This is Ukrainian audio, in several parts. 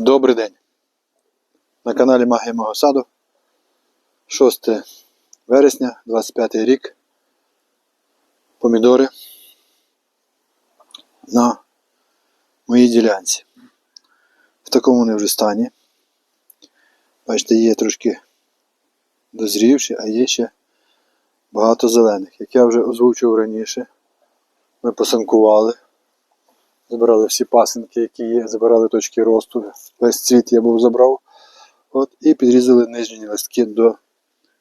Добрий день. На каналі Магія мого саду. 6 вересня, 25 рік. Помідори на моїй ділянці. В такому вони вже стані. Бачите, є трошки дозрівші, а є ще багато зелених. Як я вже озвучив раніше, ми посанкували. Забирали всі пасинки, які є, забирали точки росту. Весь цвіт я був забрав. От, і підрізали нижні листки до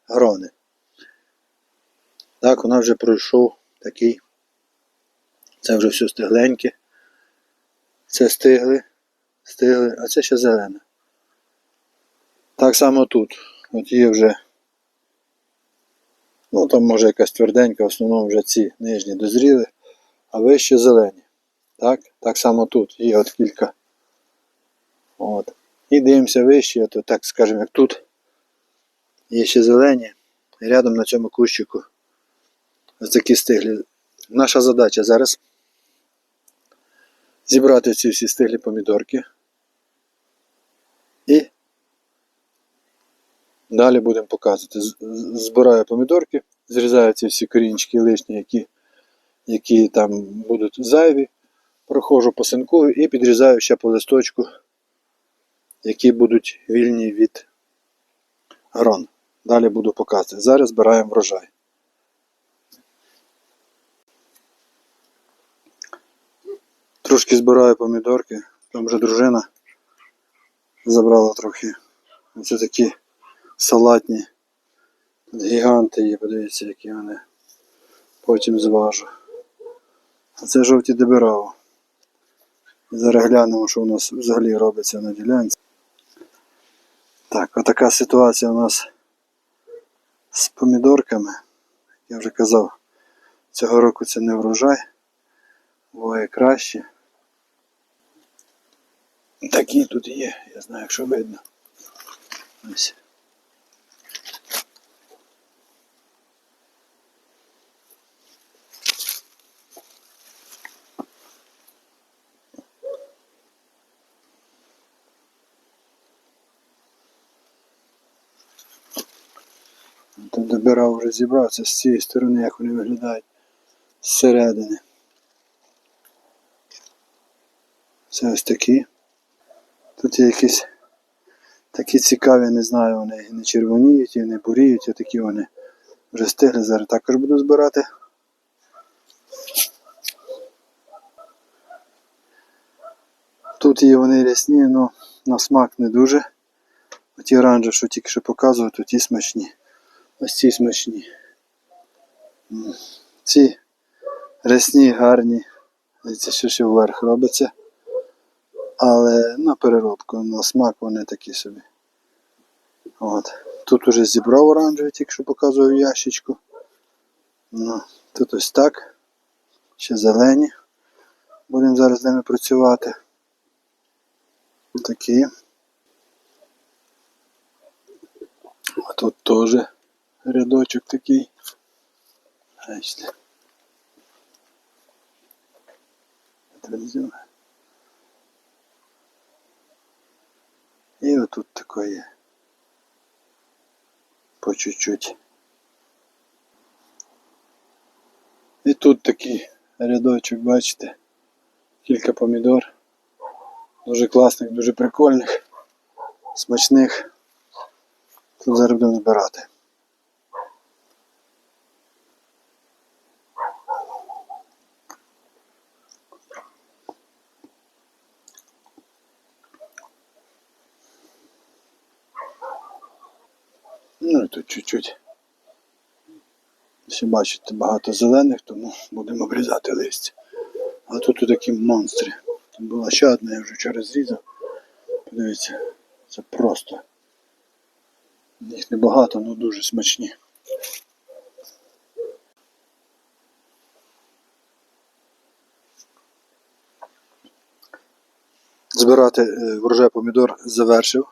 грони. Так, вона вже пройшов такий. Це вже все стигленьке. Це стигли, стигли, а це ще зелене. Так само тут. От є вже. Ну там може якась тверденька, в основному вже ці нижні дозріли, а вище зелені. Так, так само тут є от кілька. От. І дивимося вище, то так скажемо, як тут. Є ще зелені. Рядом на цьому кущику ось такі стиглі. Наша задача зараз зібрати ці всі стиглі помідорки. І далі будемо показувати. Збираю помідорки, зрізаю ці всі корінчики лишні, які, які там будуть зайві проходжу по синку і підрізаю ще по листочку, які будуть вільні від грон. Далі буду показувати. Зараз збираємо врожай. Трошки збираю помідорки, там вже дружина забрала трохи. Це такі салатні гіганти є, подивіться, які вони. Потім зважу. А це жовті дебираво. Зараз глянемо, що у нас взагалі робиться на ділянці. Так, отака ситуація у нас з помідорками. Я вже казав, цього року це не врожай. Буває краще. Такі тут є, я знаю, якщо видно. Ось. Тут добирав вже зібрався з цієї сторони, як вони виглядають зсередини. Це ось такі. Тут є якісь такі цікаві, не знаю, вони і не червоніють, і не буріють, а такі вони вже стигли. Зараз також буду збирати. Тут є вони рясні, але на смак не дуже. Оті оранжеві, що тільки що показував, то ті смачні. Ось ці смачні. Ці рясні, гарні. Дивіться, що ще вверх робиться. Але на переробку, на смак вони такі собі. От. Тут уже зібрав оранжевий, тільки що показував ящичку. Ну, тут ось так. Ще зелені. Будемо зараз з ними працювати. Такі. А тут теж рядочок такий. Бачите. Традиційно. І отут такое. По чуть-чуть. І тут такий рядочок, бачите. Кілька помідор. Дуже класних, дуже прикольних, смачних. Тут зараз будемо збирати. Ну і тут чуть-чуть. Всі бачите, багато зелених, тому будемо обрізати листя. А тут такі монстри. Тут була ще одна, я вже вчора зрізав. Подивіться, це просто. Їх небагато, але дуже смачні. Збирати е, врожай помідор завершив.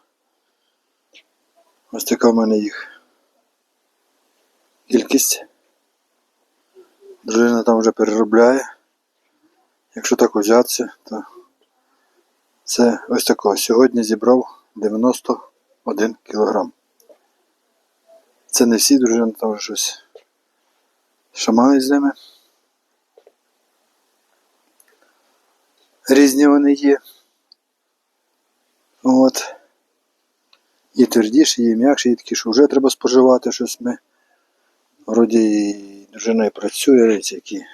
Ось така в мене їх кількість. Дружина там вже переробляє. Якщо так взятися, то Це ось такого. Сьогодні зібрав 91 кілограм. Це не всі дружини, там вже щось шамають з ними. Різні вони є. От. І твердіші, і м'якші, і такі, що вже треба споживати щось ми. Вроді і дружина працює, які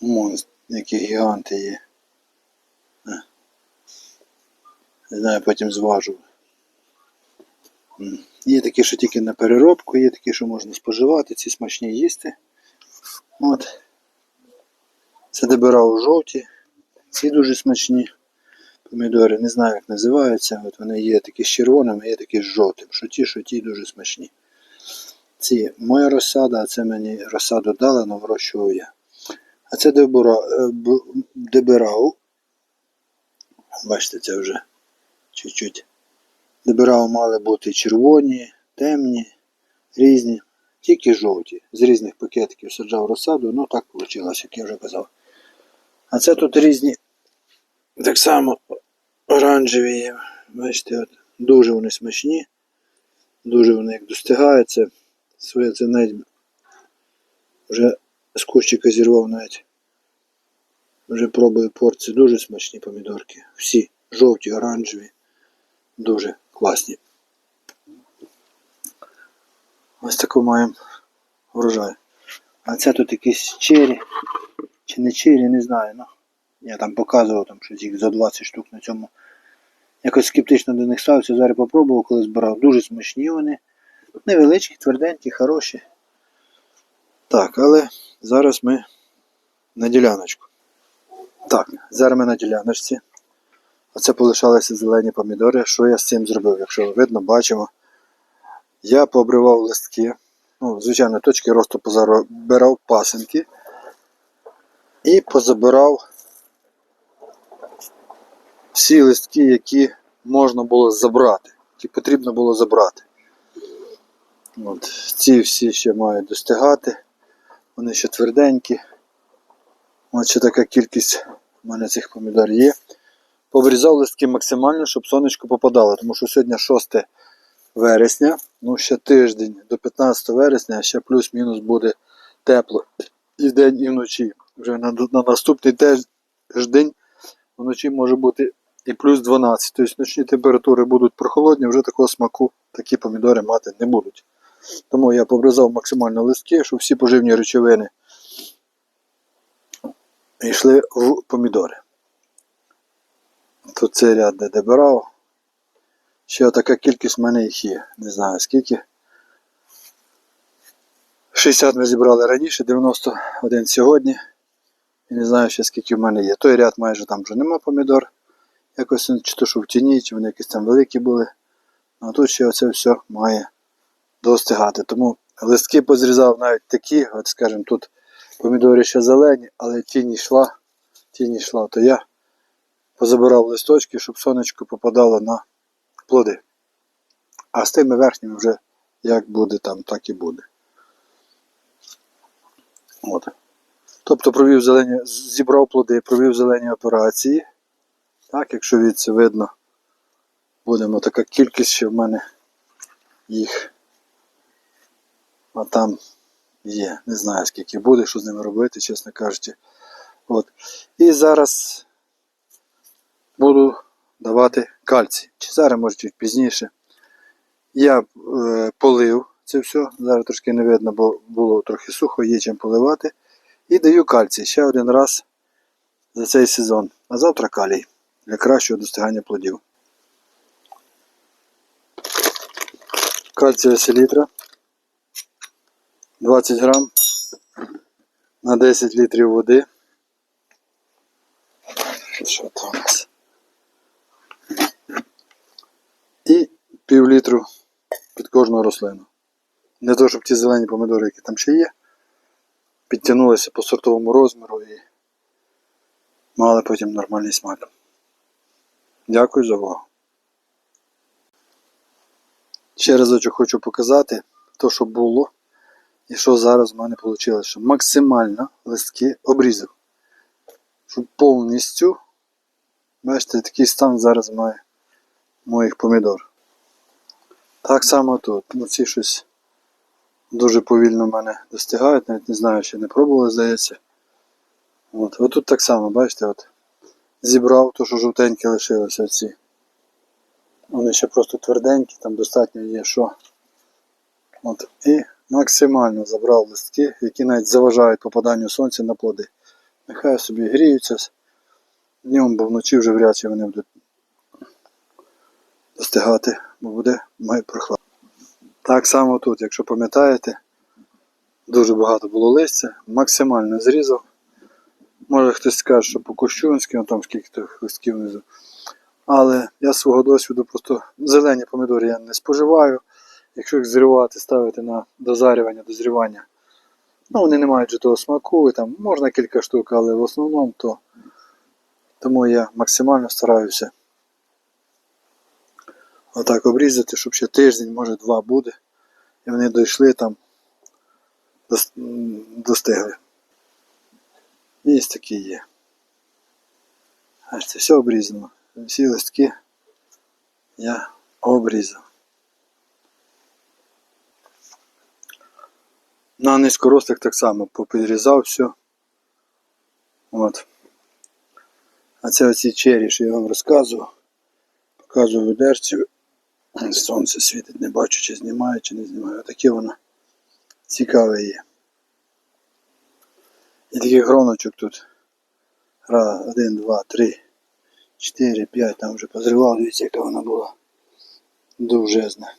монстри, які гіганти є. Е. Не знаю, потім зважу. Є такі, що тільки на переробку, є такі, що можна споживати, ці смачні їсти. От. Це добирав жовті, ці дуже смачні помідори, не знаю, як називаються. От вони є такі з червоним, є такі з жовтим. Що ті, що ті дуже смачні. Ці моя розсада, а це мені розсаду дали, але вирощував я. А це е, добирав. Бачите, це вже чуть-чуть. Добирав мали бути червоні, темні, різні, тільки жовті. З різних пакетиків саджав розсаду, ну так вийшло, як я вже казав. А це тут різні, так само оранжеві. Бачите, от, дуже вони смачні, дуже вони як достигаються. Своє це навіть вже з кущика зірвав навіть. Вже пробую порції. Дуже смачні помідорки. Всі жовті, оранжеві. Дуже класні. Ось таку маємо врожай. А це тут якісь чері. Чи не чері, не знаю. Ну, я там показував, там, що їх за 20 штук на цьому. Якось скептично до них ставився. Зараз попробував, коли збирав. Дуже смачні вони. Невеличкі, тверденькі, хороші. Так, але зараз ми на діляночку. Так, зараз ми на діляночці. Оце полишалися зелені помідори. Що я з цим зробив? Якщо видно, бачимо. Я пообривав листки. Ну, звичайно, точки росту позабирав пасинки. І позабирав всі листки, які можна було забрати, які потрібно було забрати. От, ці всі ще мають достигати. Вони ще тверденькі. От ще така кількість у мене цих помідор є. Поврізав листки максимально, щоб сонечко попадало, тому що сьогодні 6 вересня, ну ще тиждень до 15 вересня, ще плюс-мінус буде тепло і вдень, і вночі. Вже на, на наступний тиждень вночі може бути і плюс 12. Тобто ночні температури будуть прохолодні, вже такого смаку такі помідори мати не будуть. Тому я побризав максимально листки, щоб всі поживні речовини йшли в помідори. Тут цей ряд де добирав. Ще така кількість в мене їх є. Не знаю скільки. 60 ми зібрали раніше, 91 сьогодні. І не знаю ще скільки в мене є. Той ряд майже там вже нема помідор. Якось чи то що в тіні, чи вони якісь там великі були. А тут ще оце все має достигати. Тому листки позрізав навіть такі, от скажімо, тут помідори ще зелені, але тінь йшла, тінь йшла, то я позабирав листочки, щоб сонечко попадало на плоди. А з тими верхніми вже як буде там, так і буде. От. Тобто провів зелені, зібрав плоди, провів зелені операції. Так, якщо від видно, будемо така кількість, що в мене їх. А там є. Не знаю скільки буде, що з ними робити, чесно кажучи. От. І зараз буду давати кальцій. Чи зараз, може, чуть пізніше. Я е, полив це все. Зараз трошки не видно, бо було трохи сухо, є чим поливати. І даю кальцій ще один раз за цей сезон. А завтра калій для кращого достигання плодів. Кальцієва селітра 20 грам на 10 літрів води. Що там у нас? І пів літру під кожну рослину. Для того, щоб ті зелені помідори, які там ще є, підтягнулися по сортовому розміру і мали потім нормальний смак. Дякую за увагу. Ще разочок хочу показати то, що було і що зараз в мене вийшло. Що максимально листки обрізав. Щоб повністю Бачите, такий стан зараз має моїх помідор. Так само тут. Ну, ці щось дуже повільно мене достигають, навіть не знаю, ще не пробували, здається. От. От тут так само, бачите, от. Зібрав то, що жовтенькі лишилося ці. Вони ще просто тверденькі, там достатньо є що. От. І максимально забрав листки, які навіть заважають попаданню сонця на плоди. Нехай собі гріються днем, бо вночі вже вряд чи вони будуть достигати, бо буде має прохладно. Так само тут, якщо пам'ятаєте, дуже багато було листя, максимально зрізав. Може хтось скаже, що по Кощунськи, ну там скільки листків внизу. Але я свого досвіду просто зелені помідори я не споживаю. Якщо їх зривати, ставити на дозарювання, дозрівання, ну вони не мають же того смаку, і там можна кілька штук, але в основному то тому я максимально стараюся отак обрізати, щоб ще тиждень, може два буде. І вони дійшли там, достигли. Ось такі є. Аж це все обрізано. Всі листки я обрізав. На низькорослих так само попідрізав все. От. А це оці чері, що я вам розказував. Показую ведерці. Сонце світить, не бачу, чи знімає, чи не знімає. Отаке воно цікаве є. І таких гроночок тут. Раз, один, два, три, чотири, п'ять, там вже позривав, дивіться, яка вона була. Довжезна.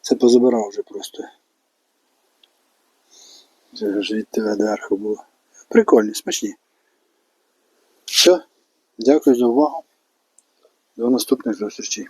Це позабирав вже просто. Це ж від тебе доверху було. Прикольні, смачні. Все. Дякую за увагу. До наступних зустрічей.